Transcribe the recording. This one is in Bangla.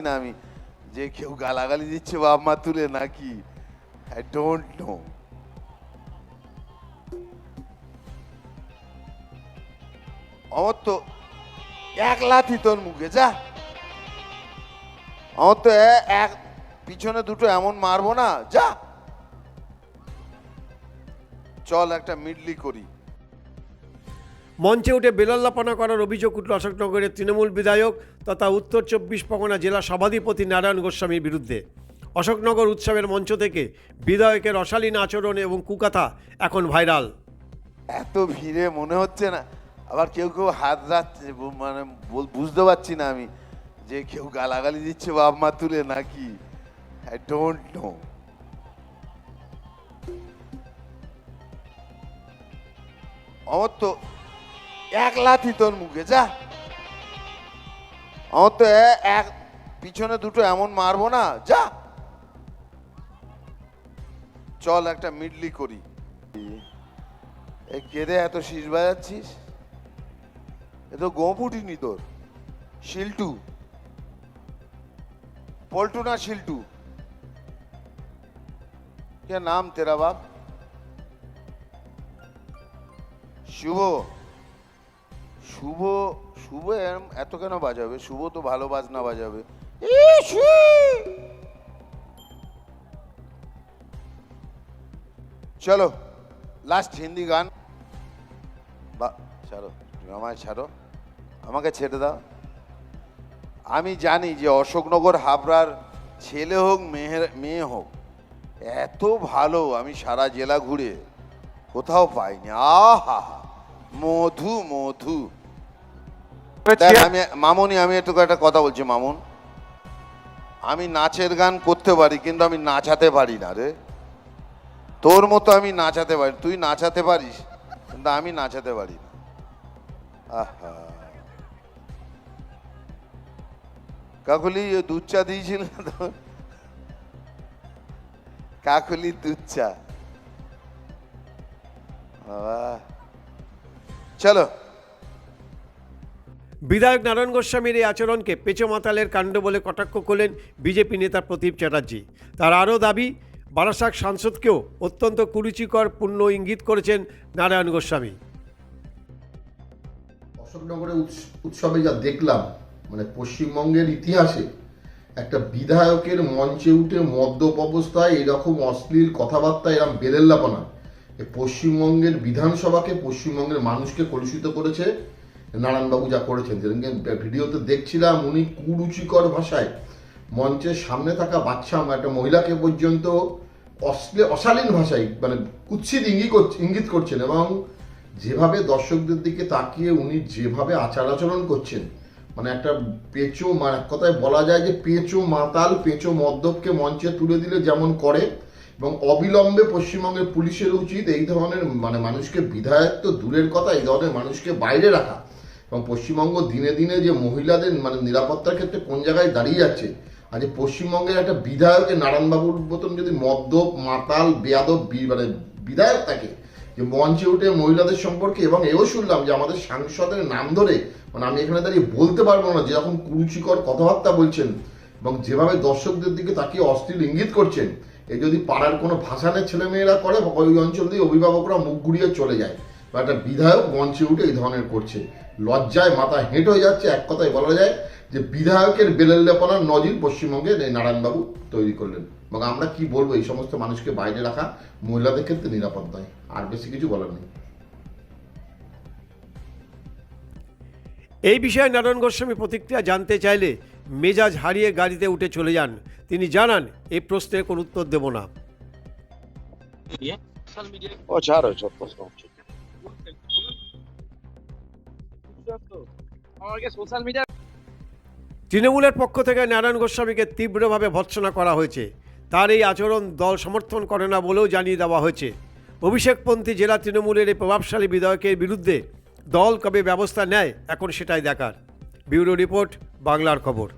না আমি? যে কেউ গালাগালি দিচ্ছে বাপ মা তুলে নাকি? আই ডোন্ট নো আমার তো এক লাথি তোর মুখে, যা। আমার তো এক, পিছনে দুটো এমন মারবো না, যা। চল একটা মিডলি করি। মঞ্চে উঠে বেলল্লাপনা করার অভিযোগ উঠল অশোকনগরের তৃণমূল বিধায়ক তথা উত্তর চব্বিশ পরগনা জেলা সভাধিপতি নারায়ণ গোস্বামীর বিরুদ্ধে। অশোকনগর উৎসবের মঞ্চ থেকে বিধায়কের অশালীন আচরণ এবং কুকাথা এখন ভাইরাল। এত ভিড়ে মনে হচ্ছে না, আবার কেউ কেউ হাত রাখছে মানে বুঝতে পারছি না আমি যে কেউ গালাগালি দিচ্ছে বাপ মা তুলে নাকি। আই ডোন্ট নো আমার তো এক লাথি তোর মুখে, যা। আমার তো এক পিছনে দুটো এমন মারবো না, যা। চল একটা মিডলি করি। কেঁদে এত শীষ বাজাচ্ছিস? এ তো গোপুটিনি তোর। শিল্টু। পল্টু না শিল্টু? কে নাম, তেরা বাপ? শুভ। শুভ শুভ এত কেন বাজাবে? শুভ তো ভালো বাজনা বাজাবে। চলো লাস্ট হিন্দি গান। বা ছাড়ো আমায় ছাড়ো। আমাকে ছেড়ে দাও। আমি জানি যে অশোকনগর হাবড়ার ছেলে হোক মেয়ের মেয়ে হোক এত ভালো আমি সারা জেলা ঘুরে কোথাও পাইনি। আহা! মধু মধু। আমি মামুনি আমি একটু একটা কথা বলছি মামুন। আমি নাচের গান করতে পারি কিন্তু আমি নাচাতে পারি না রে। তোর মতো আমি নাচাতে পারি তুই নাচাতে পারিস কিন্তু আমি নাচাতে পারি না। আহা। কাকুলি দুধ চা দিয়েছিল না তো কাকুলি দুধ চা। বাবা। চলো। বিধায়ক নারায়ণ গোস্বামীর এই আচরণকে পেঁচো মাতালের কাণ্ড বলে কটাক্ষ করলেন বিজেপি নেতা প্রদীপ চ্যাটার্জি। তার আরও দাবি বারাসাক সাংসদকেও অত্যন্ত কুরুচিকর পূর্ণ ইঙ্গিত করেছেন নারায়ণ গোস্বামী। অশোকনগরে উৎস- উৎসবে যা দেখলাম মানে পশ্চিমবঙ্গের ইতিহাসে একটা বিধায়কের মঞ্চে উঠে মদ্যপ অবস্থায় এরকম অশ্লীল কথাবার্তা এরকম বেলেল্লাপনা। এ পশ্চিমবঙ্গের বিধানসভাকে, পশ্চিমবঙ্গের মানুষকে কলুষিত করেছে। নারায়ণবাবু যা করেছেন ভিডিওতে দেখছিলাম, উনি কুরুচিকর ভাষায় মঞ্চের সামনে থাকা বাচ্চা, একটা মহিলাকে পর্যন্ত অশ্লীল অশালীন ভাষায় মানে কুৎসিত ইঙ্গিত ইঙ্গিত করছেন এবং যেভাবে দর্শকদের দিকে তাকিয়ে উনি যেভাবে আচার আচরণ করছেন মানে একটা পেঁচো মানে কথায় বলা যায় যে পেঁচো মাতাল, পেঁচো মদ্যপকে মঞ্চে তুলে দিলে যেমন করে এবং অবিলম্বে পশ্চিমবঙ্গের পুলিশের উচিত এই ধরনের মানে মানুষকে বিধায়ক তো দূরের কথা, এই ধরনের মানুষকে বাইরে রাখা। এবং পশ্চিমবঙ্গ দিনে দিনে যে মহিলাদের মানে নিরাপত্তার ক্ষেত্রে কোন জায়গায় দাঁড়িয়ে যাচ্ছে আজ এই পশ্চিমবঙ্গের একটা বিধায়কের নারায়ণবাবুর মতন যদি মদ্যপ, মাতাল, বেয়াদব মানে বিধায়ক থাকে, যে মঞ্চে উঠে মহিলাদের সম্পর্কে, এবং এও শুনলাম যে আমাদের সাংসদের নাম ধরে মানে আমি এখানে দাঁড়িয়ে বলতে পারব না, যেরকম কুরুচিকর কথাবার্তা বলছেন, এবং যেভাবে দর্শকদের দিকে তাকিয়ে অশ্লীল ইঙ্গিত করছেন এই যদি পাড়ার কোনো ভাষানের ছেলেমেয়েরা করে ওই অঞ্চল দিয়ে অভিভাবকরা মুখ ঘুরিয়ে চলে যায়। বা একটা বিধায়ক মঞ্চে উঠে এই ধরনের করছে। লজ্জায় মাথা হেঁট হয়ে যাচ্ছে, এক কথায় বলা যায় যে বিধায়কের বেলেল্লাপনার নজির পশ্চিমবঙ্গে নারায়ণবাবু তৈরি করলেন। এবং আমরা কি বলব, এই সমস্ত মানুষকে বাইরে রাখা মহিলাদের ক্ষেত্রে নিরাপদ নয়। আর বেশি কিছু বলার নেই। এই বিষয়ে নারায়ণ গোস্বামী প্রতিক্রিয়া জানতে চাইলে মেজাজ হারিয়ে গাড়িতে উঠে চলে যান। তিনি জানান এই প্রশ্নের কোনো উত্তর দেব না। ও ছাড়ো সব প্রশ্ন তৃণমূলের পক্ষ থেকে নারায়ণ গোস্বামীকে তীব্রভাবে ভৎসনা করা হয়েছে। তার এই আচরণ দল সমর্থন করে না বলেও জানিয়ে দেওয়া হয়েছে। অভিষেকপন্থী জেলা তৃণমূলের এই প্রভাবশালী বিধায়কের বিরুদ্ধে দল কবে ব্যবস্থা নেয় এখন সেটাই দেখার। ব্যুরো রিপোর্ট বাংলার খবর।